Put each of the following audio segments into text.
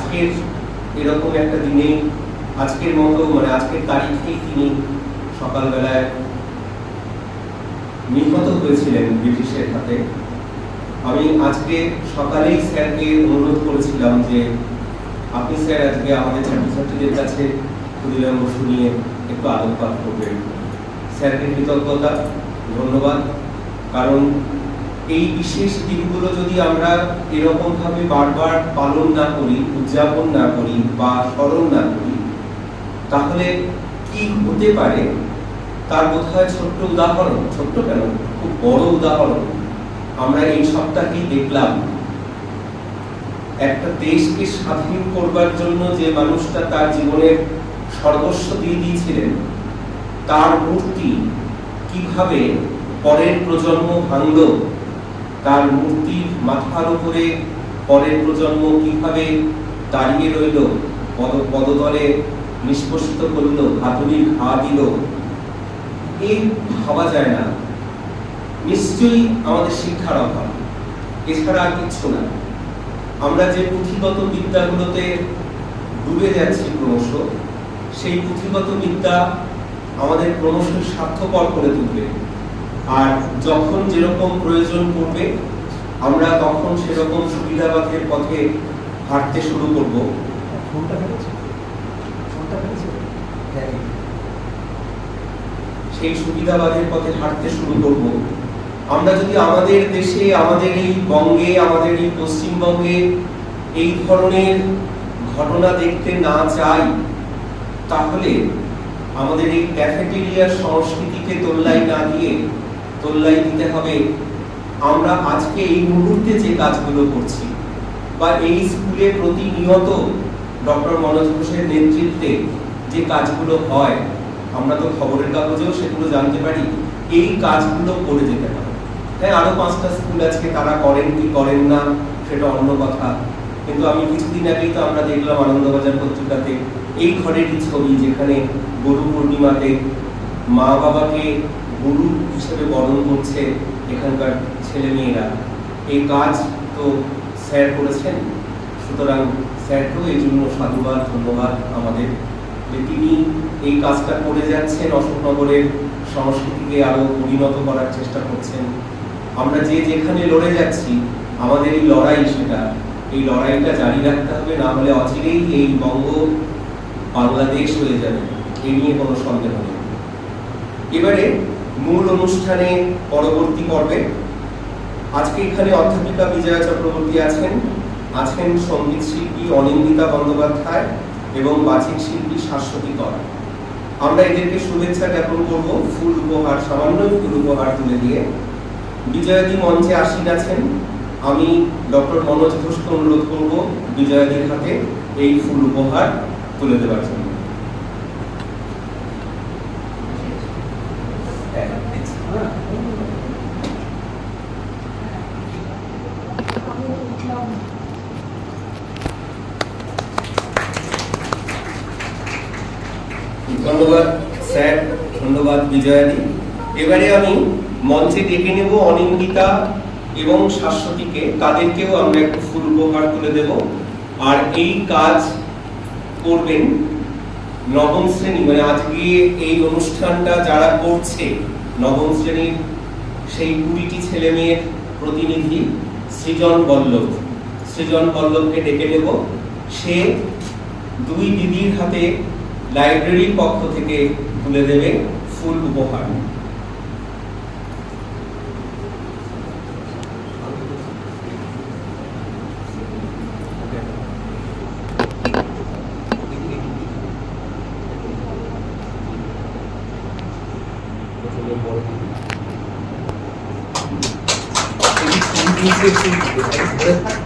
আজকের এরকম একটা দিনে, আজকের মতো মানে আজকের তারিখেই তিনি সকালবেলায় নিহত হয়েছিলেন ব্রিটিশের হাতে। আমি আজকে সকালেই স্যারকে অনুরোধ করেছিলাম যে, আপনি স্যার আজকে আমাদের ছাত্রছাত্রীদের কাছে ক্ষুদিরাম বসু নিয়ে একটু আলোকপাত করবেন। স্যারকে কৃতজ্ঞতা, ধন্যবাদ। কারণ এই বিশেষ দিনগুলো যদি আমরা এরকম ভাবে বারবার পালন না করি, উদযাপন না করি বা স্মরণ না করি, তাহলে কি হতে পারে? তার বোধহয় ছোট্ট উদাহরণ? ছোট্ট কেন? খুব বড় উদাহরণ। আমরা এই সপ্তাহেই দেখলাম, একটা দেশকে স্বাধীন করবার জন্য যে মানুষটা তার জীবনের সর্বস্ব দিয়ে দিয়েছিলেন, তার মূর্তি কীভাবে পরের প্রজন্ম ভাঙল তার মূর্তির মাথার উপরে পরের প্রজন্ম কীভাবে দাঁড়িয়ে রইল, পদ পদতলে নিষ্পষিত করল হাতুড়ির ঘা দিল, এই ভাবা যায় না। নিশ্চয়ই আমাদের শিক্ষার অভাব, এছাড়া আর কিচ্ছু না। আমরা যে পুঁথিগত বিদ্যাগুলোতে ডুবে যাচ্ছি ক্রমশ, সেই পুঁথিগত বিদ্যা আমাদের ক্রমশ স্বার্থপর করে তুলবে। আর যখন যেরকম প্রয়োজন পড়বে আমরা তখন সেরকম সুবিধাবাদের পথে হাঁটতে শুরু করব। হ্যাঁ। সেই সুবিধাবাদের পথে হাঁটতে শুরু করব। আমরা যদি আমাদের দেশে আমাদের এই বঙ্গে আমাদের এই পশ্চিমবঙ্গে এই ধরনের ঘটনা দেখতে না চাই তাহলে আমাদের এই ক্যাফেটেরিয়ার সংস্কৃতিকে তোল্লাই না দিয়ে তোল্লাই দিতে হবে। আমরা আজকে এই মুহূর্তে যে কাজগুলো করছি, বা এই স্কুলে প্রতিনিয়ত ডক্টর মনোজ ঘোষের নেতৃত্বে যে কাজগুলো হয়, আমরা তো খবরের কাগজেও সেগুলো জানতে পারি, এই কাজগুলো করে যেতে হবে। হ্যাঁ আরও পাঁচটা স্কুল আজকে তারা করেন কি করেন না, সেটা অন্য কথা। কিন্তু আমি কিছুদিন আগেই তো আমরা দেখলাম আনন্দবাজার পত্রিকাতে, এই ঘরেরই ছবি যেখানে গরু পূর্ণিমাতে মা বাবাকে গুরু হিসেবে বরণ করছে এখানকার ছেলে মেয়েরা এই কাজ তো স্যার করেছেন। সুতরাং স্যারকেও এই জন্য সাধুবাদ, ধন্যবাদ আমাদের। যে তিনি এই কাজটা করে যাচ্ছেন অশোকনগরের সংস্কৃতিকে আরও পরিণত করার চেষ্টা করছেন। আমরা যে যেখানে লড়ে যাচ্ছি, আমাদের এই লড়াই সেটা। এই লড়াইটা জারি রাখতে হবে, না হলে অচিরেই এই বঙ্গ বাংলাদেশ হয়ে যাবে। এ নিয়ে কোনো সন্দেহ নেই। এবারে মূল অনুষ্ঠানে পরবর্তী পর্বে আজকে এখানে অধ্যাপিকা বিজয়া চক্রবর্তী আছেন। আছেন সংগীত শিল্পী অনিন্দিতা বন্দ্যোপাধ্যায় এবং বাচিক শিল্পী শাশ্বতী কর। আমরা এদেরকে শুভেচ্ছা জ্ঞাপন করব। ফুল উপহার সামান্য ফুল উপহার তুলে দিয়ে। বিজয়াদি মঞ্চে আসীন আছেন। আমি ডক্টর মনোজ ঘোষকে অনুরোধ করব বিজয়াদির হাতে এই ফুল উপহার তুলে দেওয়ার জন্য হ্যাঁ, দিচ্ছি। ধন্যবাদ স্যার ধন্যবাদ বিজয়াদি এবারে আমি মঞ্চে ডেকে নেব অনিন্দিতা এবং শাশ্বতীকে। তাদেরকেও আমরা একটু ফুল উপহার তুলে দেব। আর এই কাজ করবেন নবম শ্রেণি। মানে আজকে এই অনুষ্ঠানটা যারা করছে, নবম শ্রেণির সেই কুড়িটি ছেলে মেয়ের প্রতিনিধি সৃজন বল্লভ। সৃজন বল্লভকে ডেকে নেব। সে দুই দিদির হাতে লাইব্রেরির পক্ষ থেকে তুলে দেবে। ফুল উপহার।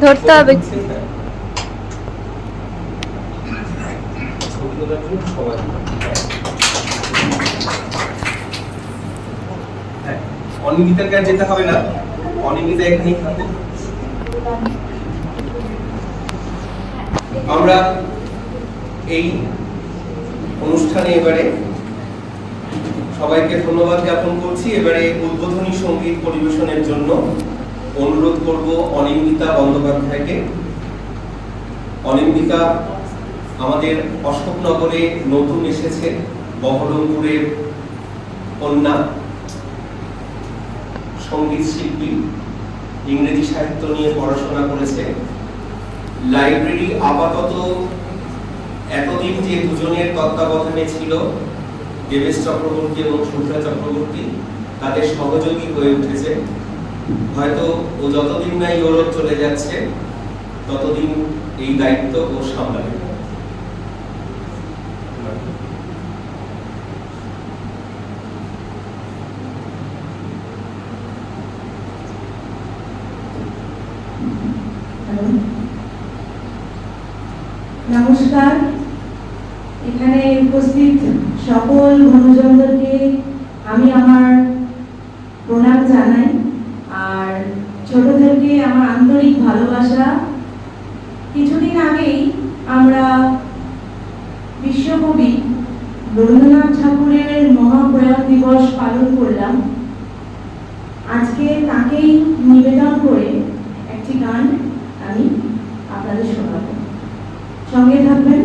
ধরতে হবে। হ্যাঁ, অনিন্দিতার কাছে যেতে হবে না। অনিন্দিতা এখানেই থাকবে। আমরা এই অনুষ্ঠানে এবারে সবাইকে ধন্যবাদ জ্ঞাপন করছি। এবারে উদ্বোধনী সংগীত পরিবেশনের জন্য অনুরোধ করব অনিন্দিতা বন্দ্যোপাধ্যায়কে। অলিম্পিকা আমাদের অশোকনগরে নতুন এসেছে, বহরমপুরের কন্যা। সংগীত শিল্পী, ইংরেজি সাহিত্য নিয়ে পড়াশোনা করেছে। লাইব্রেরি আপাতত এতদিন যে দুজনের তত্ত্বাবধানে ছিল, দেবেশ চক্রবর্তী এবং সুধা চক্রবর্তী, তাদের সহযোগী হয়ে উঠেছে। হয়তো ও যতদিন না ইউরোপ চলে যাচ্ছে, ততদিন এই দায়িত্ব ও সামলাবে। নমস্কার। এখানে উপস্থিত সকল গুরুজনদেরকে আমি আমার প্রণাম জানাই, আর ছোটদেরকে আমার আন্তরিক ভালোবাসা। কিছুদিন আগেই আমরা বিশ্বকবি রবীন্দ্রনাথ ঠাকুরের মহাপ্রয়াণ দিবস পালন করলাম। আজকে তাকেই নিবেদন করে একটি গান আপনাদের শোনাব সঙ্গে থাকবেন